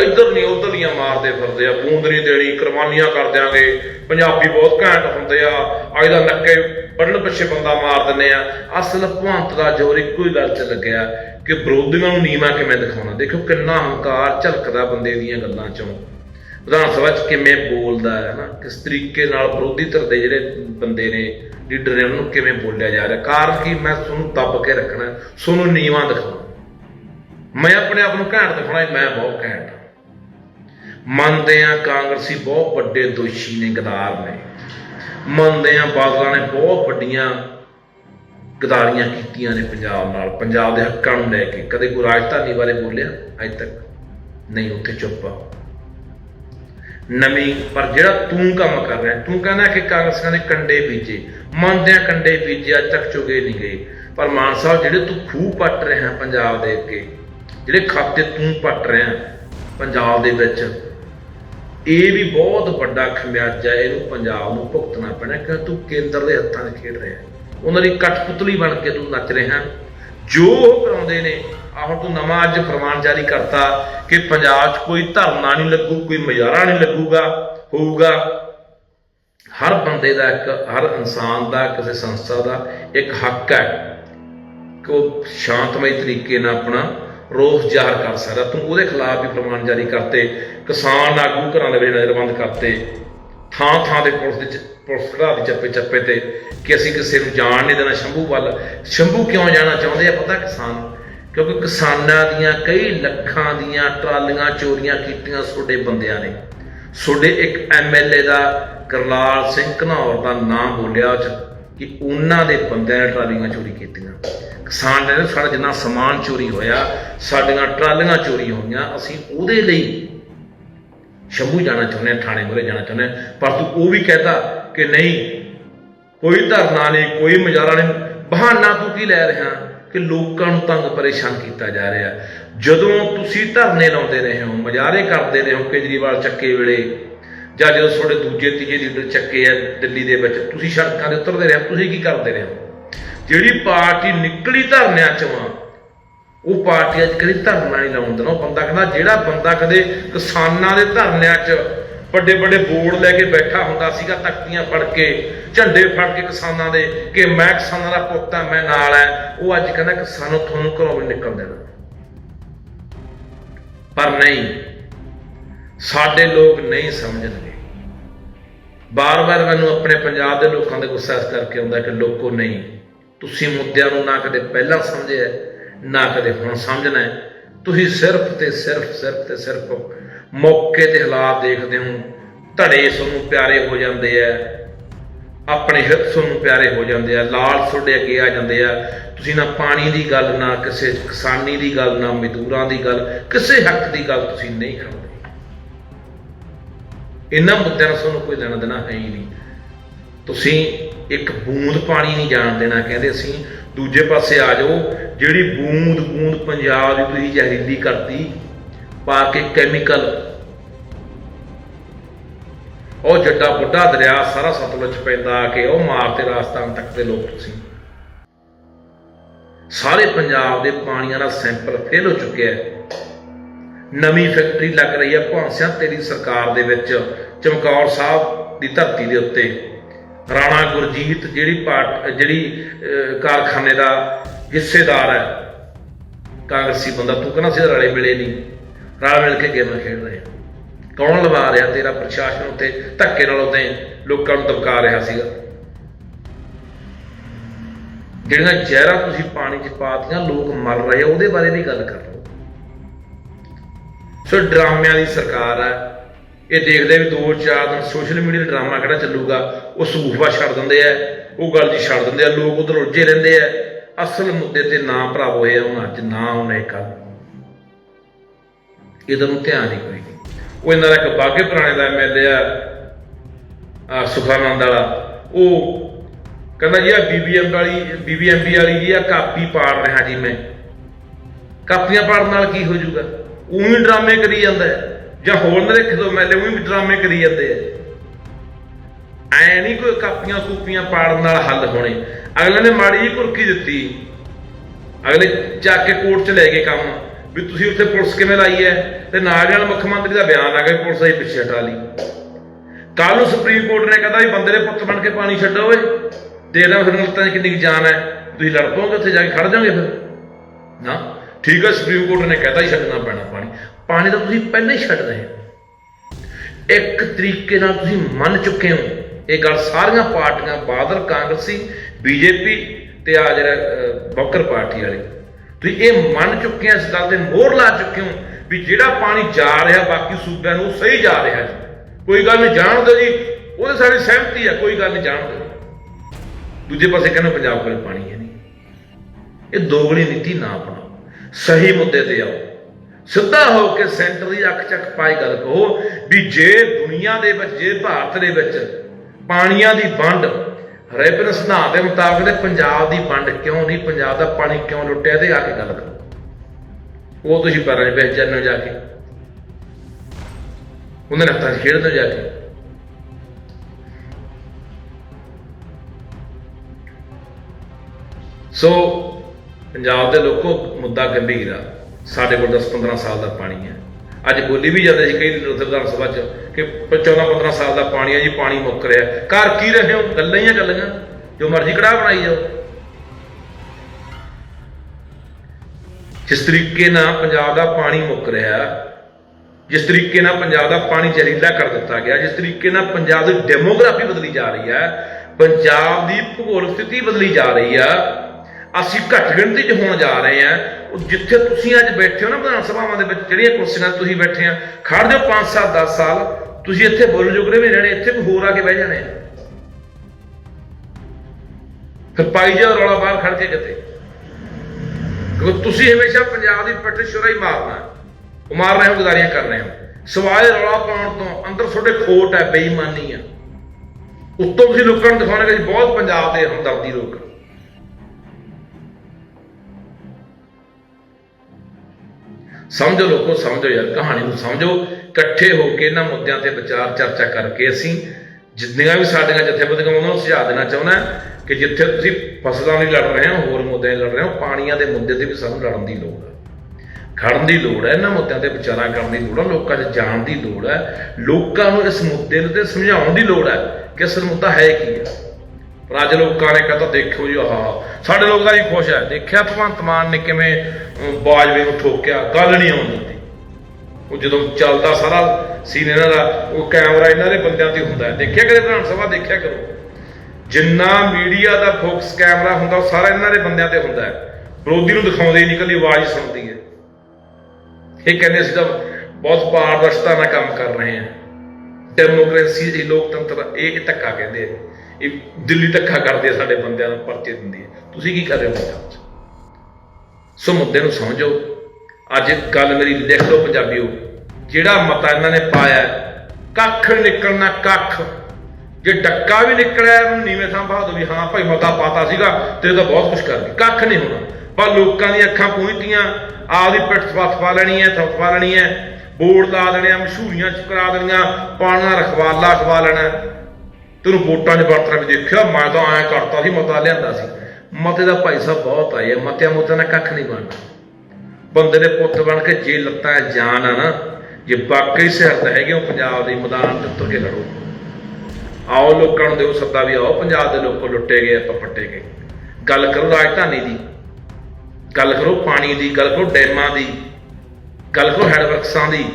ਇੱਧਰ ਨਹੀਂ, ਉੱਧਰ ਦੀਆਂ ਮਾਰਦੇ ਫਿਰਦੇ ਆ। ਬੂੰਦ ਨਹੀਂ ਦੇਣੀ, ਕੁਰਬਾਨੀਆਂ ਕਰ ਦਿਆਂਗੇ। ਪੰਜਾਬੀ ਬਹੁਤ ਘੈਂਟ ਹੁੰਦੇ ਆ। ਅੱਜ ਦਾ ਨੱਕੇ ਵੱਢਣ ਪਿੱਛੇ ਬੰਦਾ ਮਾਰ ਦਿੰਦੇ ਆ। ਅਸਲ ਭਵੰਤ ਦਾ ਜ਼ੋਰ ਇੱਕੋ ਹੀ ਗੱਲ 'ਚ ਲੱਗਿਆ ਕਿ ਵਿਰੋਧੀਆਂ ਨੂੰ ਨੀਵਾ ਕਿਵੇਂ ਦਿਖਾਉਣਾ? ਦੇਖੋ ਕਿੰਨਾ ਹੰਕਾਰ ਝਲਕਦਾ ਬੰਦੇ ਦੀਆਂ ਗੱਲਾਂ 'ਚੋਂ। ਵਿਧਾਨ ਸਭਾ 'ਚ ਕਿਵੇਂ ਬੋਲਦਾ ਹੈ ਨਾ? ਕਿਸ ਤਰੀਕੇ ਨਾਲ ਵਿਰੋਧੀ ਧਿਰ ਦੇ ਜਿਹੜੇ ਬੰਦੇ ਨੇ, ਲੀਡਰ ਨੇ, ਉਹਨਾਂ ਨੂੰ ਕਿਵੇਂ ਬੋਲਿਆ ਜਾ ਰਿਹਾ? ਕਾਰਨ ਕੀ? ਮੈਂ ਤੁਹਾਨੂੰ ਦੱਬ ਕੇ ਰੱਖਣਾ ਤੁਹਾਨੂੰ ਨੀਵਾ ਦਿਖਾਉਣਾ। ਮੈਂ ਆਪਣੇ ਆਪ ਨੂੰ ਘੈਂਟ ਦਿਖਾਉਣਾ ਮੈਂ ਬਹੁਤ ਘੈਂਟ ਹਾਂ। ਮੰਨਦੇ ਆ ਕਾਂਗਰਸੀ ਬਹੁਤ ਵੱਡੇ ਦੋਸ਼ੀ ਨੇ, ਗਦਾਰ ਨੇ। ਮੰਨਦੇ ਆ ਬਾਦਲਾਂ ਨੇ ਬਹੁਤ ਵੱਡੀਆਂ ਗਦਾਰੀਆਂ ਕੀਤੀਆਂ ਨੇ ਪੰਜਾਬ ਨਾਲ। ਪੰਜਾਬ ਦੇ ਹੱਕਾਂ ਨੂੰ ਲੈ ਕੇ। ਕਦੇ ਕੋਈ ਰਾਜਧਾਨੀ ਬਾਰੇ ਬੋਲਿਆ? ਅਜੇ ਤੱਕ ਨਹੀਂ, ਉੱਥੇ ਚੁੱਪ ਆ। ਨਵੀਂ, ਪਰ ਜਿਹੜਾ ਤੂੰ ਕੰਮ ਕਰ ਰਿਹਾ, ਤੂੰ ਕਹਿੰਦਾ ਕਿ ਕਾਂਗਰਸੀਆਂ ਨੇ ਕੰਡੇ ਬੀਜੇ। ਮੰਨਦੇ ਆ ਕੰਡੇ ਬੀਜੇ, ਅੱਜ ਤੱਕ ਚੁਗੇ ਨਹੀਂ ਗਏ। ਪਰ ਮਾਨ ਸਾਹਿਬ, ਜਿਹੜੇ ਤੂੰ ਖੂਹ ਪੱਟ ਰਿਹਾ, ਪੰਜਾਬ ਦੇ ਅੱਗੇ, ਜਿਹੜੇ ਖਾਤੇ ਤੂੰ ਪੱਟ ਰਿਹਾ, ਪੰਜਾਬ ਦੇ ਵਿੱਚ ਇਹ ਵੀ ਬਹੁਤ ਵੱਡਾ ਖਮਿਆਜਾ ਇਹਨੂੰ ਪੰਜਾਬ ਨੂੰ ਭੁਗਤਣਾ ਪੈਣਾ ਕਿ ਤੂੰ ਕੇਂਦਰ ਦੇ ਹੱਥਾਂ 'ਚ ਖੇਡ ਰਿਹਾ ਉਹਨਾਂ ਦੀ ਕਠਪੁਤਲੀ ਬਣ ਕੇ ਤੂੰ ਨੱਚ ਰਿਹਾ ਜੋ ਉਹ ਕਰਾਉਂਦੇ ਨੇ, ਆਹ ਹੁਣ ਤੂੰ ਨਵਾਂ ਅੱਜ ਫਰਮਾਨ ਜਾਰੀ ਕਰਤਾ ਕਿ ਪੰਜਾਬ 'ਚ ਕੋਈ ਧਰਨਾ ਨਹੀਂ ਲੱਗੂ, ਕੋਈ ਮੁਜ਼ਾਹਰਾ ਨਹੀਂ ਲੱਗੂਗਾ, ਹੋਊਗਾ। ਹਰ ਬੰਦੇ ਦਾ ਇੱਕ, ਹਰ ਇਨਸਾਨ ਦਾ, ਕਿਸੇ ਸੰਸਥਾ ਦਾ ਇੱਕ ਹੱਕ ਹੈ ਕਿ ਉਹ ਸ਼ਾਂਤਮਈ ਤਰੀਕੇ ਨਾਲ ਆਪਣਾ ਰੋਸ ਜ਼ਾਹਰ ਕਰ ਸਕਦਾ। ਤੂੰ ਉਹਦੇ ਖਿਲਾਫ ਵੀ ਫਰਮਾਨ ਜਾਰੀ ਕਰਤੇ, ਕਿਸਾਨ ਆਗੂ ਘਰਾਂ ਦੇ ਵਿੱਚ ਨਜ਼ਰਬੰਦ ਕਰਤੇ, ਥਾਂ ਥਾਂ ਤੇ ਪੁਲਿਸ ਦੇ ਪੁਲਿਸ ਖੜਾ ਦੀ ਚੱਪੇ ਚੱਪੇ ਤੇ ਕਿ ਅਸੀਂ ਕਿਸੇ ਨੂੰ ਜਾਣ ਨਹੀਂ ਦੇਣਾ। ਸ਼ੰਭੂ ਵੱਲ, ਸ਼ੰਭੂ ਕਿਉਂ ਜਾਣਾ ਚਾਹੁੰਦੇ ਆ ਪਤਾ ਕਿਸਾਨ? ਕਿਉਂਕਿ ਕਿਸਾਨਾਂ ਦੀਆਂ ਕਈ ਲੱਖਾਂ ਦੀਆਂ ਟਰਾਲੀਆਂ ਚੋਰੀਆਂ ਕੀਤੀਆਂ ਤੁਹਾਡੇ ਬੰਦਿਆਂ ਨੇ। ਤੁਹਾਡੇ ਇੱਕ ਐਮਐਲਏ ਦਾ ਕਰਲਾਲ ਸਿੰਘ ਘਨੌਰ ਦਾ ਨਾਮ ਬੋਲਿਆ ਕਿ ਉਹਨਾਂ ਦੇ ਬੰਦਿਆਂ ਨੇ ਟਰਾਲੀਆਂ ਚੋਰੀ ਕੀਤੀਆਂ। ਕਿਸਾਨ ਨੇ ਸਾਡਾ ਜਿੰਨਾ ਸਮਾਨ ਚੋਰੀ ਹੋਇਆ, ਸਾਡੀਆਂ ਟਰਾਲੀਆਂ ਚੋਰੀ ਹੋਈਆਂ ਅਸੀਂ ਉਹਦੇ ਲਈ ਸ਼ੰਭੂ ਜਾਣਾ ਚਾਹੁੰਦੇ ਹਾਂ, ਥਾਣੇ ਮੁਰੇ ਜਾਣਾ ਚਾਹੁੰਦੇ ਹਾਂ। ਪਰ ਤੂੰ ਉਹ ਵੀ ਕਹਿਦਾ ਕਿ ਨਹੀਂ, ਕੋਈ ਧਰਨਾ ਨਹੀਂ, ਕੋਈ ਮੁਜ਼ਾਹਰਾ ਨਹੀਂ। ਬਹਾਨਾ ਤੂੰ ਕੀ ਲੈ ਰਿਹਾ ਕਿ ਲੋਕਾਂ ਨੂੰ ਤੰਗ ਪਰੇਸ਼ਾਨ ਕੀਤਾ ਜਾ ਰਿਹਾ? ਜਦੋਂ ਤੁਸੀਂ ਧਰਨੇ ਲਾਉਂਦੇ ਰਹੇ ਹੋ, ਮੁਜ਼ਾਹਰੇ ਕਰਦੇ ਰਹੇ ਹੋ ਕੇਜਰੀਵਾਲ ਚੱਕੇ ਵੇਲੇ ਜਾਂ ਜਦੋਂ ਤੁਹਾਡੇ ਦੂਜੇ ਤੀਜੇ ਲੀਡਰ ਚੱਕੇ ਆ ਦਿੱਲੀ ਦੇ ਵਿੱਚ ਤੁਸੀਂ ਸੜਕਾਂ ਦੇ ਉਤਰਦੇ ਰਹੇ ਹੋ, ਤੁਸੀਂ ਕੀ ਕਰਦੇ ਰਹੇ ਹੋ? ਜਿਹੜੀ ਪਾਰਟੀ ਨਿਕਲੀ ਧਰਨਿਆਂ ਚੋਂ ਆ ਉਹ ਪਾਰਟੀ ਅੱਜ ਕਦੇ ਧਰਨਾ ਨਹੀਂ ਲਾਉਣ ਦੇਣਾ। ਉਹ ਬੰਦਾ ਕਹਿੰਦਾ ਜਿਹੜਾ ਬੰਦਾ ਕਦੇ ਕਿਸਾਨਾਂ ਦੇ ਧਰਨਿਆਂ 'ਚ ਵੱਡੇ ਵੱਡੇ ਬੋਰਡ ਲੈ ਕੇ ਬੈਠਾ ਹੁੰਦਾ ਸੀਗਾ ਤਖਤੀਆਂ ਫੜ ਕੇ ਝੰਡੇ ਫੜ ਕੇ ਕਿਸਾਨਾਂ ਦੇ ਕਿ ਮੈਂ ਕਿਸਾਨਾਂ ਦਾ ਪੁੱਤ ਆ ਮੈਂ ਨਾਲ ਆ ਉਹ ਅੱਜ ਕਹਿੰਦਾ ਕਿ ਤੁਹਾਨੂੰ ਘਰੋਂ ਵੀ ਨਿਕਲ ਦੇਣਾ। ਪਰ ਨਹੀਂ ਸਾਡੇ ਲੋਕ ਨਹੀਂ ਸਮਝਣਗੇ। ਬਾਰ-ਬਾਰ ਮੈਨੂੰ ਆਪਣੇ ਪੰਜਾਬ ਦੇ ਲੋਕਾਂ ਦੇ ਗੁੱਸਾ ਇਸ ਕਰਕੇ ਆਉਂਦਾ ਕਿ ਲੋਕੋ ਨਹੀਂ, ਤੁਸੀਂ ਮੁੱਦਿਆਂ ਨੂੰ ਨਾ ਕਦੇ ਪਹਿਲਾਂ ਸਮਝਿਆ ਨਾ ਕਦੇ ਹੁਣ ਸਮਝਣਾ ਤੁਸੀਂ ਸਿਰਫ ਤੇ ਸਿਰਫ ਸਿਰਫ ਤੇ ਸਿਰਫ ਮੌਕੇ ਤੇ ਹਾਲਾਤ ਦੇਖਦੇ ਹੋ, ਧੜੇ ਤੁਹਾਨੂੰ ਪਿਆਰੇ ਹੋ ਜਾਂਦੇ ਆ, ਆਪਣੇ ਹਿੱਤ ਤੁਹਾਨੂੰ ਪਿਆਰੇ ਹੋ ਜਾਂਦੇ ਆ, ਲਾਲ ਤੁਹਾਡੇ ਅੱਗੇ ਆ ਜਾਂਦੇ ਆ। ਤੁਸੀਂ ਨਾ ਪਾਣੀ ਦੀ ਗੱਲ, ਨਾ ਕਿਸੇ ਕਿਸਾਨੀ ਦੀ ਗੱਲ, ਨਾ ਮਜ਼ਦੂਰਾਂ ਦੀ ਗੱਲ, ਕਿਸੇ ਹੱਕ ਦੀ ਗੱਲ ਤੁਸੀਂ ਨਹੀਂ ਕਰਦੇ ਇਹਨਾਂ ਮੁੱਦਿਆਂ ਨਾਲ ਤੁਹਾਨੂੰ ਕੋਈ ਲੈਣਾ ਦੇਣਾ ਹੈ ਹੀ ਨਹੀਂ। ਤੁਸੀਂ ਇੱਕ ਬੂੰਦ ਪਾਣੀ ਨਹੀਂ ਜਾਣ ਦੇਣਾ, ਕਹਿੰਦੇ ਅਸੀਂ ਦੂਜੇ ਪਾਸੇ ਆ ਜਾਓ, ਜਿਹੜੀ ਬੂੰਦ ਬੂੰਦ ਪੰਜਾਬ ਦੀ ਤੁਸੀਂ ਜ਼ਹਿਰੀਲੀ ਕਰਤੀ, ਪਾ ਕੇ ਕੈਮੀਕਲ ਉਹ ਜੱਡਾ ਬੁੱਢਾ ਦਰਿਆ ਸਾਰਾ ਸਤਲੁਜ ਪੈਂਦਾ ਆ ਕੇ ਉਹ ਮਾਰਤੇ ਰਾਜਸਥਾਨ ਤੱਕ ਦੇ ਲੋਕ ਤੁਸੀਂ ਸਾਰੇ ਪੰਜਾਬ ਦੇ ਪਾਣੀਆਂ ਦਾ ਸੈਂਪਲ ਫੇਲ ਹੋ ਚੁੱਕਿਆ ਹੈ। ਨਵੀਂ ਫੈਕਟਰੀ ਲੱਗ ਰਹੀ ਹੈ ਭਾਂਸਿਆਂ ਤੇਰੀ ਸਰਕਾਰ ਦੇ ਵਿੱਚ, ਚਮਕੌਰ ਸਾਹਿਬ ਦੀ ਧਰਤੀ ਦੇ ਉੱਤੇ। ਰਾਣਾ ਗੁਰਜੀਤ ਜਿਹੜੀ ਪਾਰਟ, ਜਿਹੜੀ ਕਾਰਖਾਨੇ ਦਾ ਹਿੱਸੇਦਾਰ ਹੈ। ਕਾਂਗਰਸੀ ਬੰਦਾ, ਤੂੰ ਕਹਿੰਦਾ ਸੀ ਰਲੇ ਮਿਲੇ ਨਹੀਂ। ਰਲ ਮਿਲ ਕੇ ਗੇਮਾਂ ਖੇਡ ਰਹੇ ਕੌਣ ਲਵਾ ਰਿਹਾ ਤੇਰਾ ਪ੍ਰਸ਼ਾਸਨ ਉੱਤੇ? ਧੱਕੇ ਨਾਲ ਉਹਦੇ ਲੋਕਾਂ ਨੂੰ ਦਬਕਾ ਰਿਹਾ ਸੀਗਾ। ਜਿਹੜੀਆਂ ਜ਼ਹਿਰਾਂ ਤੁਸੀਂ ਪਾਣੀ 'ਚ ਪਾਤੀਆਂ ਲੋਕ ਮਰ ਰਹੇ ਆ, ਉਹਦੇ ਬਾਰੇ ਵੀ ਗੱਲ ਕਰ ਲਓ। ਸੋ ਡਰਾਮਿਆਂ ਦੀ ਸਰਕਾਰ ਹੈ। ਇਹ ਦੇਖਦੇ ਵੀ ਦੋ ਚਾਰ ਦਿਨ ਸੋਸ਼ਲ ਮੀਡੀਆ ਤੇ ਡਰਾਮਾ ਕਿਹੜਾ ਚੱਲੂਗਾ, ਉਹ ਸੂਫਾ ਛੱਡ ਦਿੰਦੇ ਆ, ਉਹ ਗੱਲ ਜੀ ਛੱਡ ਦਿੰਦੇ ਆ, ਲੋਕ ਉਧਰ ਉਲਝੇ ਰਹਿੰਦੇ ਆ। ਅਸਲ ਮੁੱਦੇ ਤੇ ਨਾ ਭਰਾਵੋ ਇਹ ਹੁਣ ਅੱਜ, ਨਾ ਉਹਨੇ ਕੱਲ ਇਹਦਾ ਨੂੰ ਧਿਆਨ ਹੀ ਕੋਈ ਉਹ ਇਹਨਾਂ ਦਾ ਇੱਕ ਬਾਗੇ ਪੁਰਾਣੇ ਦਾ ਐਮਐਲਏ ਆ ਸੁਖਾਨੰਦ ਵਾਲਾ, ਉਹ ਕਹਿੰਦਾ ਜੀ ਆ ਬੀਬੀਐਮ ਵਾਲੀ ਬੀਬੀਐਮਬੀ ਵਾਲੀ ਜੀ ਆ ਕਾਪੀ ਪਾੜ ਰਿਹਾ ਜੀ ਮੈਂ। ਕਾਪੀਆਂ ਪਾੜਨ ਨਾਲ ਕੀ ਹੋ ਜਾਊਗਾ? ਉਹੀ ਡਰਾਮੇ ਕਰੀ ਜਾਂਦਾ ਜਾਂ ਹੋਰ ਨਾ ਰੱਖ ਮੈਲੇ ਉਹੀ ਡਰਾਮੇ ਕਰੀ ਜਾਂਦੇ ਆ। ਐ ਨਹੀਂ ਕੋਈ ਕਾਪੀਆਂ ਕੂਪੀਆਂ ਪਾੜਨ ਨਾਲ ਹੱਲ ਹੋਣੇ। ਅਗਲੇ ਨੇ ਮਾੜੀ ਜਿਹੀ ਕੁਰਕੀ ਦਿੱਤੀ। ਅਗਲੇ ਚੱਕ ਕੇ ਕੋਰਟ ਚ ਲੈ ਗਏ ਕੰਮ। ਵੀ ਤੁਸੀਂ ਉੱਥੇ ਪੁਲਿਸ ਕਿਵੇਂ ਲਾਈ ਹੈ? ਤੇ ਨਾਲ ਨਾਲ ਮੁੱਖ ਮੰਤਰੀ ਦਾ ਬਿਆਨ ਆ ਗਿਆ ਪੁਲਿਸ ਆਈ ਪਿੱਛੇ ਹਟਾ ਲਈ ਕੱਲ ਨੂੰ ਸੁਪਰੀਮ ਕੋਰਟ ਨੇ ਕਹਿੰਦਾ ਵੀ ਬੰਦੇ ਦੇ ਪੁੱਤ ਬਣ ਕੇ ਪਾਣੀ ਛੱਡੋ ਓਏ। ਦੇਖਦਾ ਫਿਰ ਲੱਤਾਂ 'ਚ ਕਿੰਨੀ ਕੁ ਜਾਨ ਹੈ। ਤੁਸੀਂ ਲੜ ਪਓਗੇ ਉੱਥੇ ਜਾ ਕੇ ਖੜ ਜਾਓਗੇ ਫਿਰ। ਨਾ। ਠੀਕ ਹੈ ਸੁਪਰੀਮ ਕੋਰਟ ਨੇ ਕਹਿਤਾ ਹੀ ਛੱਡਣਾ ਪੈਣਾ ਪਾਣੀ। ਪਾਣੀ ਤਾਂ ਤੁਸੀਂ ਪਹਿਲਾਂ ਹੀ ਛੱਡ ਰਹੇ ਹੋ। ਇੱਕ ਤਰੀਕੇ ਨਾਲ ਤੁਸੀਂ ਮੰਨ ਚੁੱਕੇ ਹੋ। ਇਹ ਗੱਲ ਸਾਰੀਆਂ ਪਾਰਟੀਆਂ ਬਾਦਲ ਕਾਂਗਰਸੀ ਬੀਜੇਪੀ ਤੇ ਆ ਜਿਹੜਾ ਅਹ, ਪਾਰਟੀ ਵਾਲੇ। ਤੁਸੀਂ ਇਹ ਮੰਨ ਚੁੱਕੇ ਹੋ ਇਸ ਗੱਲ ਤੇ ਮੋਹਰ ਲਾ ਚੁੱਕੇ ਹੋ ਵੀ ਜਿਹੜਾ ਪਾਣੀ ਜਾ ਰਿਹਾ ਬਾਕੀ ਸੂਬਿਆਂ ਨੂੰ ਸਹੀ ਜਾ ਰਿਹਾ ਜੀ। ਕੋਈ ਗੱਲ ਨਹੀਂ ਜਾਣਦੇ ਜੀ। ਉਹਦੇ ਸਾਡੀ ਸਹਿਮਤੀ ਹੈ ਕੋਈ ਗੱਲ ਨਹੀਂ ਜਾਣਦੇ ਦੂਜੇ ਪਾਸੇ ਕਹਿੰਦੇ ਪੰਜਾਬ ਕੋਲ ਪਾਣੀ ਹੈ ਨਹੀਂ। ਇਹ ਦੋਗਲੀ ਨੀਤੀ ਨਾ ਅਪਣਾਓ। ਸਹੀ ਮੁੱਦੇ ਤੇ ਆਓ। ਸਿੱਧਾ ਹੋ ਕੇ ਸੈਂਟਰ ਦੀ ਅੱਖ ਚੱਕ ਪਾਈ ਗੱਲ ਕਹੋ ਵੀ ਜੇ ਦੁਨੀਆ ਦੇ ਵਿੱਚ, ਜੇ ਭਾਰਤ ਦੇ ਵਿੱਚ ਪਾਣੀਆਂ ਦੀ ਵੰਡ ਰੈਪਨ ਸਿਧਾਂਤ ਦੇ ਮੁਤਾਬਕ ਤੇ ਪੰਜਾਬ ਦੀ ਵੰਡ ਕਿਉਂ ਨਹੀਂ, ਪੰਜਾਬ ਦਾ ਪਾਣੀ ਕਿਉਂ ਲੁੱਟਿਆ ਤੇ ਆ ਕੇ ਗੱਲ ਕਰੋ। ਉਹ ਤੁਸੀਂ ਪੈਰਾਂ 'ਚ ਬੈਠ ਜਾਂਦੇ ਹੋ ਜਾ ਕੇ। ਉਹਨਾਂ ਨਾਲ ਤਾਂ ਖੇਡਦੇ ਹੋ ਜਾ ਕੇ। ਸੋ ਪੰਜਾਬ ਦੇ ਲੋਕੋ, ਮੁੱਦਾ ਗੰਭੀਰ ਆ। ਸਾਡੇ ਕੋਲ 10-15 ਸਾਲ ਦਾ ਪਾਣੀ ਹੈ। ਅੱਜ ਬੋਲੀ ਵੀ ਜਾਂਦੇ ਸੀ ਕਈ ਵਿਧਾਨ ਸਭਾ 'ਚ ਕਿ 14-15 ਸਾਲ ਦਾ ਪਾਣੀ ਹੈ ਜੀ, ਪਾਣੀ ਮੁੱਕ ਰਿਹਾ ਘਰ ਕੀ ਰਹੇ ਹੋ? ਗੱਲਾਂ ਹੀ ਆ ਗੱਲਾਂ। ਜੋ ਮਰਜ਼ੀ ਕੜਾਹ ਬਣਾਈ ਜਾਓ। ਜਿਸ ਤਰੀਕੇ ਨਾਲ ਪੰਜਾਬ ਦਾ ਪਾਣੀ ਮੁੱਕ ਰਿਹਾ ਜਿਸ ਤਰੀਕੇ ਨਾਲ ਪੰਜਾਬ ਦਾ ਪਾਣੀ ਜ਼ਹਿਰੀਲਾ ਕਰ ਦਿੱਤਾ ਗਿਆ, ਜਿਸ ਤਰੀਕੇ ਨਾਲ ਪੰਜਾਬ ਦੀ ਡੈਮੋਗ੍ਰਾਫੀ ਬਦਲੀ ਜਾ ਰਹੀ ਹੈ, ਪੰਜਾਬ ਦੀ ਭੂਗੋਲਿਕ ਸਥਿਤੀ ਬਦਲੀ ਜਾ ਰਹੀ ਆ ਅਸੀਂ ਘੱਟ ਗਿਣਤੀ 'ਚ ਹੋਣ ਜਾ ਰਹੇ ਆ ਉਹ ਜਿੱਥੇ ਤੁਸੀਂ ਅੱਜ ਬੈਠੇ ਹੋ ਨਾ ਵਿਧਾਨ ਸਭਾਵਾਂ ਦੇ ਵਿੱਚ, ਜਿਹੜੀਆਂ ਕੁਰਸੀਆਂ ਤੁਸੀਂ ਬੈਠੇ ਆ, ਖੜ ਜਾਓ 5 7 10 ਸਾਲ, ਤੁਸੀਂ ਇੱਥੇ ਬੋਲ ਜੁਗਰੇ ਵੀ ਰਹਿਣੇ, ਇੱਥੇ ਵੀ ਹੋਰ ਆ ਕੇ ਬਹਿ ਜਾਣੇ ਆ। ਫਿਰ ਪਾਈ ਜਾ ਰੌਲਾ ਬਾਹਰ ਖੜ ਕੇ ਕਿਤੇ। ਕਿਉਂਕਿ ਤੁਸੀਂ ਹਮੇਸ਼ਾ ਪੰਜਾਬ ਦੀ ਪੱਟੀ ਸ਼ੁਰਾ ਹੀ ਮਾਰਨਾ ਉਹ ਮਾਰ ਰਹੇ ਹੋ, ਗੁਜ਼ਾਰੀਆਂ ਕਰ ਰਹੇ ਹੋ। ਸਵਾਏ ਰੌਲਾ ਪਾਉਣ ਤੋਂ ਅੰਦਰ ਤੁਹਾਡੇ ਖੋਟ ਹੈ, ਬੇਈਮਾਨੀ ਆ ਉੱਤੋਂ ਤੁਸੀਂ ਲੋਕਾਂ ਨੂੰ ਦਿਖਾਉਣਾ ਕਿ ਬਹੁਤ ਪੰਜਾਬ ਦੇ ਹਮਦਰਦੀ ਲੋਕ। ਸਮਝੋ ਲੋਕੋ, ਸਮਝੋ ਯਾਰ, ਕਹਾਣੀ ਨੂੰ ਸਮਝੋ। ਇਕੱਠੇ ਹੋ ਕੇ ਇਹਨਾਂ ਮੁੱਦਿਆਂ ਤੇ ਵਿਚਾਰ, ਚਰਚਾ ਕਰਕੇ ਅਸੀਂ ਜਿੰਨੀਆਂ ਵੀ ਸਾਡੀਆਂ ਜਥੇਬੰਦੀਆਂ ਉਹਨਾਂ ਨੂੰ ਸੁਝਾਅ ਦੇਣਾ ਚਾਹੁੰਦਾ ਕਿ ਜਿੱਥੇ ਤੁਸੀਂ ਫਸਲਾਂ ਲਈ ਲੜ ਰਹੇ ਹੋ, ਹੋਰ ਮੁੱਦਿਆਂ ਲੜ ਰਹੇ ਹੋ, ਪਾਣੀਆਂ ਦੇ ਮੁੱਦੇ ਤੇ ਵੀ ਸਾਨੂੰ ਲੜਨ ਦੀ ਲੋੜ ਹੈ। ਖੜਨ ਦੀ ਲੋੜ ਹੈ, ਇਹਨਾਂ ਮੁੱਦਿਆਂ ਤੇ ਵਿਚਾਰਾਂ ਕਰਨ ਦੀ ਲੋੜ ਹੈ, ਲੋਕਾਂ 'ਚ ਜਾਣ ਦੀ ਲੋੜ ਹੈ। ਲੋਕਾਂ ਨੂੰ ਇਸ ਮੁੱਦੇ ਨੂੰ ਤੇ ਸਮਝਾਉਣ ਦੀ ਲੋੜ ਹੈ ਕਿ ਅਸਲ ਮੁੱਦਾ ਹੈ ਕੀ ਹੈ। ਪਰ ਅੱਜ ਲੋਕਾਂ ਨੇ ਕਹਿੰਦਾ ਦੇਖੋ ਜੀ ਆਹ ਸਾਡੇ ਲੋਕ ਤਾਂ ਹੀ ਖੁਸ਼ ਹੈ। ਦੇਖਿਆ ਭਗਵੰਤ ਮਾਨ ਨੇ ਕਿਵੇਂ ਅਮ, ਬਾਜਵੇ ਨੂੰ ਠੋਕਿਆ ਗੱਲ ਨਹੀਂ ਆਉਣ ਦਿੱਤੀ। ਉਹ ਜਦੋਂ ਚੱਲਦਾ ਸਾਰਾ ਸੀਨ ਇਹਨਾਂ ਦਾ ਉਹ ਕੈਮਰਾ ਇਹਨਾਂ ਦੇ ਬੰਦਿਆਂ ਤੇ ਹੁੰਦਾ ਹੈ। ਦੇਖਿਆ ਕਦੇ ਵਿਧਾਨ ਸਭਾ ਦੇਖਿਆ ਕਰੋ। ਜਿੰਨਾ ਮੀਡੀਆ ਦਾ ਫੋਕਸ ਕੈਮਰਾ ਹੁੰਦਾ ਉਹ ਸਾਰਾ ਇਹਨਾਂ ਦੇ ਬੰਦਿਆਂ ਤੇ ਹੁੰਦਾ ਹੈ। ਵਿਰੋਧੀ ਨੂੰ ਦਿਖਾਉਂਦੇ ਹੀ ਨਹੀਂ ਆਵਾਜ਼ ਸੁਣਦੀ ਹੈ। ਇਹ ਕਹਿੰਦੇ ਅਸੀਂ ਤਾਂ ਬਹੁਤ ਪਾਰਦਰਸ਼ਤਾ ਨਾਲ ਕੰਮ ਕਰ ਰਹੇ ਹਾਂ। ਡੈਮੋਕ੍ਰੇਸੀ ਇਹ ਲੋਕਤੰਤਰ ਇਹ ਇਹ ਧੱਕਾ ਕਹਿੰਦੇ ਆ। ਇਹ ਦਿੱਲੀ ਧੱਕਾ ਕਰਦੇ ਆ, ਸਾਡੇ ਬੰਦਿਆਂ ਨੂੰ ਪਰਚੇ ਦਿੰਦੀ ਹੈ ਤੁਸੀਂ ਕੀ ਕਰ ਰਹੇ ਹੋ ਪੰਜਾਬ 'ਚ? ਸੋ ਮੁੱਦੇ ਨੂੰ ਸਮਝੋ। ਅੱਜ ਗੱਲ ਮੇਰੀ ਲਿਖ ਲਓ ਪੰਜਾਬੀਓ। ਜਿਹੜਾ ਮਤਾ ਇਹਨਾਂ ਨੇ ਪਾਇਆ, ਕੱਖ ਨਿਕਲਣਾ, ਕੱਖ। ਜੇ ਡੱਕਾ ਵੀ ਨਿਕਲਿਆ, ਇਹਨੂੰ ਨੀਵੇਂ ਥਾਂ ਪਾ ਵੀ ਹਾਂ ਭਾਈ ਮਤਾ ਪਾਤਾ ਸੀਗਾ, ਤੇ ਤਾਂ ਬਹੁਤ ਕੁਝ ਕਰ ਕੱਖ ਨਹੀਂ ਹੋਣਾ। ਪਰ ਲੋਕਾਂ ਦੀਆਂ ਅੱਖਾਂ ਪੂੰਝਤੀਆਂ ਆਪਦੀ ਪਿੱਠ ਪੱਥ ਪਾ ਲੈਣੀ ਹੈ, ਥੱਪ ਪਾ ਲੈਣੀ ਹੈ। ਬੋਰਡ ਲਾ ਦੇਣੇ ਆ, ਮਸ਼ਹੂਰੀਆਂ ਚ ਕਰਾ ਦੇਣੀਆਂ, ਪਾਣਾ ਰਖਵਾਲਾ ਖਵਾ ਲੈਣਾ। ਤੈਨੂੰ ਵੋਟਾਂ 'ਚ ਵਰਤਣਾ ਵੀ ਦੇਖਿਆ, ਮੈਂ ਤਾਂ ਐਂ ਕਰਤਾ ਸੀ, ਮਤਾ ਲਿਆਂਦਾ ਸੀ। ਮਤੇ ਦਾ ਭਾਈ ਸਾਹਿਬ ਬਹੁਤ ਆਏ ਆ, ਮਤਿਆਂ ਮੁੱਤਿਆਂ ਨਾਲ ਕੱਖ ਨਹੀਂ ਬਣਨਾ ਬੰਦੇ ਦੇ ਪੁੱਤ ਬਣ ਕੇ ਜੇ ਲੱਤਾਂ 'ਚ ਜਾਨ ਆ ਨਾ, ਜੇ ਵਾਕਈ ਸਿਰਤ ਹੈਗੇ, ਉਹ ਪੰਜਾਬ ਦੇ ਮੈਦਾਨ ਤੇ ਉਤਰ ਕੇ ਲੜੋ ਆਓ ਲੋਕਾਂ ਨੂੰ ਦਿਓ ਸੱਦਾ ਵੀ ਆਓ, ਪੰਜਾਬ ਦੇ ਲੋਕੋ ਲੁੱਟੇ ਗਏ, ਆਪਾਂ ਪੱਟੇ ਗਏ। ਗੱਲ ਕਰੋ ਰਾਜਧਾਨੀ ਦੀ। ਗੱਲ ਕਰੋ ਪਾਣੀ ਦੀ, ਗੱਲ ਕਰੋ ਡੈਮਾਂ ਦੀ। ਗੱਲ ਕਰੋ ਹੈਡਵਰਕਸਾਂ ਦੀ।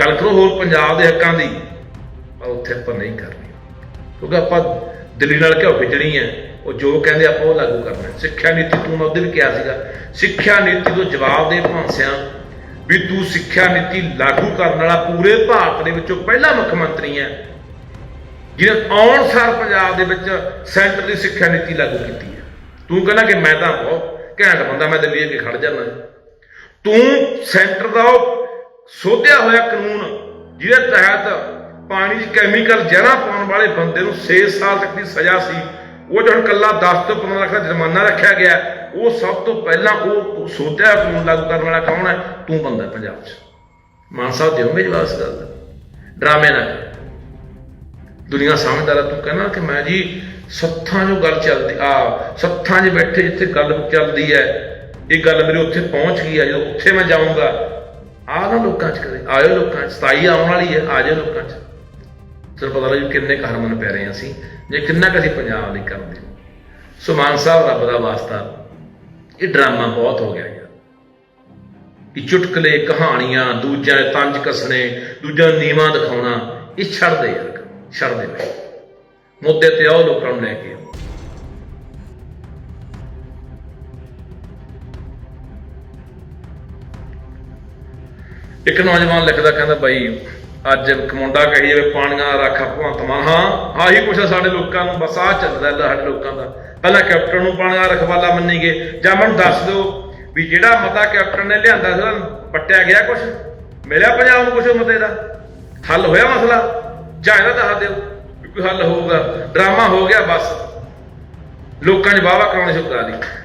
ਗੱਲ ਕਰੋ ਹੋਰ ਪੰਜਾਬ ਦੇ ਹੱਕਾਂ ਦੀ। ਪਰ ਉੱਥੇ ਆਪਾਂ ਨਹੀਂ ਕਰ ਕਿਉਂਕਿ ਆਪਾਂ ਦਿੱਲੀ ਨਾਲ ਕਿਉਂ ਖਿੱਚਣੀ ਹੈ, ਉਹ ਜੋ ਕਹਿੰਦੇ ਆਪਾਂ ਉਹ ਲਾਗੂ ਕਰਨਾ ਸਿੱਖਿਆ ਨੀਤੀ ਤੂੰ ਮੈਂ ਉਹਦੇ ਵੀ ਕਿਹਾ ਸੀਗਾ, ਸਿੱਖਿਆ ਨੀਤੀ ਤੋਂ ਜਵਾਬ ਦੇ ਭਾਂਸਿਆਂ ਵੀ ਤੂੰ ਸਿੱਖਿਆ ਨੀਤੀ ਲਾਗੂ ਕਰਨ ਵਾਲਾ ਪੂਰੇ ਭਾਰਤ ਦੇ ਵਿੱਚੋਂ ਪਹਿਲਾ ਮੁੱਖ ਮੰਤਰੀ ਹੈ, ਜਿਹਨੇ ਆਉਣ ਸਾਰ ਪੰਜਾਬ ਦੇ ਵਿੱਚ ਸੈਂਟਰ ਦੀ ਸਿੱਖਿਆ ਨੀਤੀ ਲਾਗੂ ਕੀਤੀ ਹੈ। ਤੂੰ ਕਹਿੰਦਾ ਕਿ ਮੈਂ ਤਾਂ ਬਹੁਤ ਘੈਂਟ ਬੰਦਾ, ਮੈਂ ਦਿੱਲੀ ਆ ਕੇ ਖੜ ਜਾਣਾ ਤੂੰ ਸੈਂਟਰ ਦਾ ਉਹ ਸੋਧਿਆ ਹੋਇਆ ਕਾਨੂੰਨ ਜਿਹਦੇ ਤਹਿਤ ਪਾਣੀ 'ਚ ਕੈਮੀਕਲ ਜ਼ਹਿਰਾਂ ਪਾਉਣ ਵਾਲੇ ਬੰਦੇ ਨੂੰ 6 ਸਾਲ ਤੱਕ ਦੀ ਸਜ਼ਾ ਸੀ। ਉਹ ਜਿਹੜਾ ਕੱਲਾ 10 ਤੋਂ 15 ਲੱਖ ਦਾ ਜੁਰਮਾਨਾ ਰੱਖਿਆ ਗਿਆ, ਉਹ ਸਭ ਤੋਂ ਪਹਿਲਾਂ ਉਹ ਸੋਧਿਆ ਕਾਨੂੰਨ ਲਾਗੂ ਕਰਨ ਵਾਲਾ ਕੌਣ ਹੈ? ਤੂੰ ਬੰਦਾ ਪੰਜਾਬ 'ਚ। ਮਾਨ ਸਾਹਿਬ ਦਿਓਗੇ ਜਵਾਬ ਇਸ ਗੱਲ। ਦਾ ਡਰਾਮੇ ਨਾ ਕਰ। ਦੁਨੀਆ ਸਮਝਦਾਰ ਤੂੰ ਕਹਿੰਦਾ ਕਿ ਮੈਂ ਜੀ ਸੱਥਾਂ 'ਚੋਂ ਗੱਲ ਚੱਲਦੀ, ਆ, ਸੱਥਾਂ 'ਚ ਬੈਠੇ ਜਿੱਥੇ ਗੱਲ ਚੱਲਦੀ ਹੈ, ਇਹ ਗੱਲ ਮੇਰੇ ਉੱਥੇ ਪਹੁੰਚ ਗਈ ਆ ਜਦੋਂ ਉੱਥੇ ਮੈਂ ਜਾਊਂਗਾ। ਆਹ ਨਾ ਲੋਕਾਂ 'ਚ ਕਰੇ ਆਇਓ ਲੋਕਾਂ 'ਚ 27 ਆਉਣ ਵਾਲੀ ਹੈ, ਆ ਜਾਓ ਲੋਕਾਂ 'ਚ। ਸਿਰ ਪਤਾ ਲੱਗ ਕਿੰਨੇ ਕੁ ਹਰਮਨ ਪੈ ਰਹੇ ਹਾਂ ਅਸੀਂ, ਜੇ ਕਿੰਨਾ ਕੁ ਅਸੀਂ ਪੰਜਾਬ ਲਈ ਕਰਦੇ ਹਾਂ। ਸੋ ਮਾਨ ਸਾਹਿਬ, ਰੱਬ ਦਾ ਵਾਸਤਾ, ਇਹ ਡਰਾਮਾ ਬਹੁਤ ਹੋ ਗਿਆ ਯਾਰ। ਇਹ ਚੁਟਕਲੇ, ਕਹਾਣੀਆਂ, ਦੂਜਿਆਂ ਤੰਜ ਕੱਸਣੇ, ਦੂਜਿਆਂ ਨੂੰ ਨੀਵਾਂ ਦਿਖਾਉਣਾ, ਇਹ ਛੱਡ ਦੇ ਯਾਰ ਛੱਡ ਦੇ ਮੁੱਦੇ ਤੇ ਆਓ, ਲੋਕਾਂ ਨੂੰ ਲੈ ਕੇ ਇੱਕ ਨੌਜਵਾਨ ਲਿਖਦਾ ਕਹਿੰਦਾ, ਬਾਈ ਅੱਜ ਇੱਕ ਮੁੰਡਾ ਕਹੀ ਜਾਵੇ, ਪਾਣੀਆਂ ਦਾ ਰਾਖਾ ਭਗਵੰਤ ਮਾਨ। ਹਾਂ, ਆਹੀ ਕੁਛ ਸਾਡੇ ਲੋਕਾਂ ਨੂੰ, ਬਸ ਆਹ ਚੱਲਦਾ ਹੈ ਸਾਡੇ ਲੋਕਾਂ ਦਾ। ਪਹਿਲਾਂ ਕੈਪਟਨ ਨੂੰ ਪਾਣੀਆਂ ਦਾ ਰਖਵਾਲਾ ਮੰਨੀ ਗਏ ਜਾਂ ਮੈਨੂੰ ਦੱਸ ਦਿਓ ਵੀ ਜਿਹੜਾ ਮਤਾ ਕੈਪਟਨ ਨੇ ਲਿਆਂਦਾ ਸੀ ਉਹਦਾ ਪੱਟਿਆ ਗਿਆ ਕੁਛ? ਮਿਲਿਆ ਪੰਜਾਬ ਨੂੰ ਕੁਛ ਮਤੇ ਦਾ? ਹੱਲ ਹੋਇਆ ਮਸਲਾ? ਜਾਂ ਇਹਦਾ ਦੱਸ ਦਿਓ ਕੋਈ ਹੱਲ ਹੋਊਗਾ? ਡਰਾਮਾ ਹੋ ਗਿਆ ਬਸ। ਲੋਕਾਂ 'ਚ ਵਾਹਵਾ ਕਰਾਉਣੀ ਸ਼ੁਰੂ ਕਰਾ ਲਈ